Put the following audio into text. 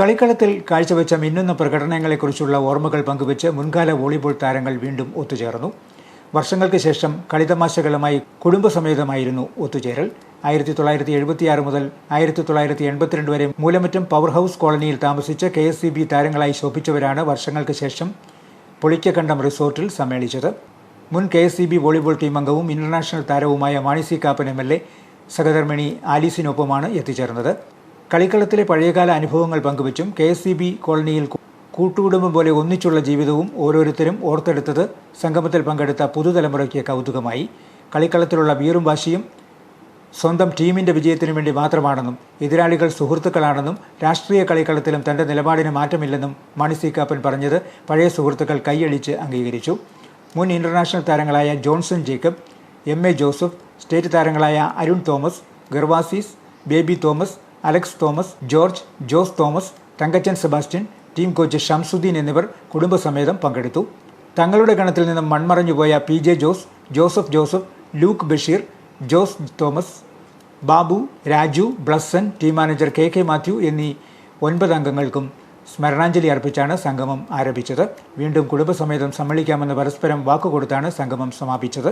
കളിക്കളത്തിൽ കാഴ്ചവെച്ച മിന്നുന്ന പ്രകടനങ്ങളെക്കുറിച്ചുള്ള ഓർമ്മകൾ പങ്കുവെച്ച് മുൻകാല വോളിബോൾ താരങ്ങൾ വീണ്ടും ഒത്തുചേർന്നു. വർഷങ്ങൾക്ക് ശേഷം കളിതമാശകളുമായി കുടുംബസമേതമായിരുന്നു ഒത്തുചേരൽ. ആയിരത്തി തൊള്ളായിരത്തി എഴുപത്തിയാറ് മുതൽ ആയിരത്തി തൊള്ളായിരത്തി എൺപത്തിരണ്ട് വരെ മൂലമറ്റം പവർ ഹൗസ് കോളനിയിൽ താമസിച്ച കെ എസ് സി ബി താരങ്ങളായി ശോഭിച്ചവരാണ് വർഷങ്ങൾക്ക് ശേഷം പൊളിക്കക്കണ്ടം റിസോർട്ടിൽ സമ്മേളിച്ചത്. മുൻ K S C B volleyball team അംഗവും ഇന്റർനാഷണൽ താരവുമായ Mani C Kappan M L A സഹധർമ്മിണി ആലീസിനൊപ്പമാണ് എത്തിച്ചേർന്നത്. കളിക്കളത്തിലെ പഴയകാല അനുഭവങ്ങൾ പങ്കുവച്ചും കെ എസ് സി ബി കോളനിയിൽ കൂട്ടുകുടുംബം പോലെ ഒന്നിച്ചുള്ള ജീവിതവും ഓരോരുത്തരും ഓർത്തെടുത്തത് സംഗമത്തിൽ പങ്കെടുത്ത പുതുതലമുറയ്ക്ക് കൗതുകമായി. കളിക്കളത്തിലുള്ള വീറും വാശിയും സ്വന്തം ടീമിന്റെ വിജയത്തിനു വേണ്ടി മാത്രമാണെന്നും എതിരാളികൾ സുഹൃത്തുക്കളാണെന്നും രാഷ്ട്രീയ കളിക്കളത്തിലും തന്റെ നിലപാടിന് മാറ്റമില്ലെന്നും മണി സി കാപ്പൻ പറഞ്ഞത് പഴയ സുഹൃത്തുക്കൾ കൈയടിച്ച് അംഗീകരിച്ചു. മുൻ ഇന്റർനാഷണൽ താരങ്ങളായ Johnson Jacob M A Joseph state താരങ്ങളായ Arun Thomas Gervasis baby Thomas Alex Thomas George Jose Thomas Thankachan Sebastian team coach Shamsuddin എന്നിവർ കുടുംബസമേതം പങ്കെടുത്തു. തങ്ങളുടെ ഗണത്തിൽ നിന്നും മൺമറഞ്ഞുപോയ P J Jose Joseph Joseph Luke Basheer Jose Thomas Babu Raju Blesson team manager K K Mathew എന്നീ ഒൻപത് അംഗങ്ങൾക്കും സ്മരണാഞ്ജലി അർപ്പിച്ചാണ് സംഗമം ആരംഭിച്ചത്. വീണ്ടും കുടുംബസമേതം സമ്മേളിക്കാമെന്ന് പരസ്പരം വാക്കുകൊടുത്താണ് സംഗമം സമാപിച്ചത്.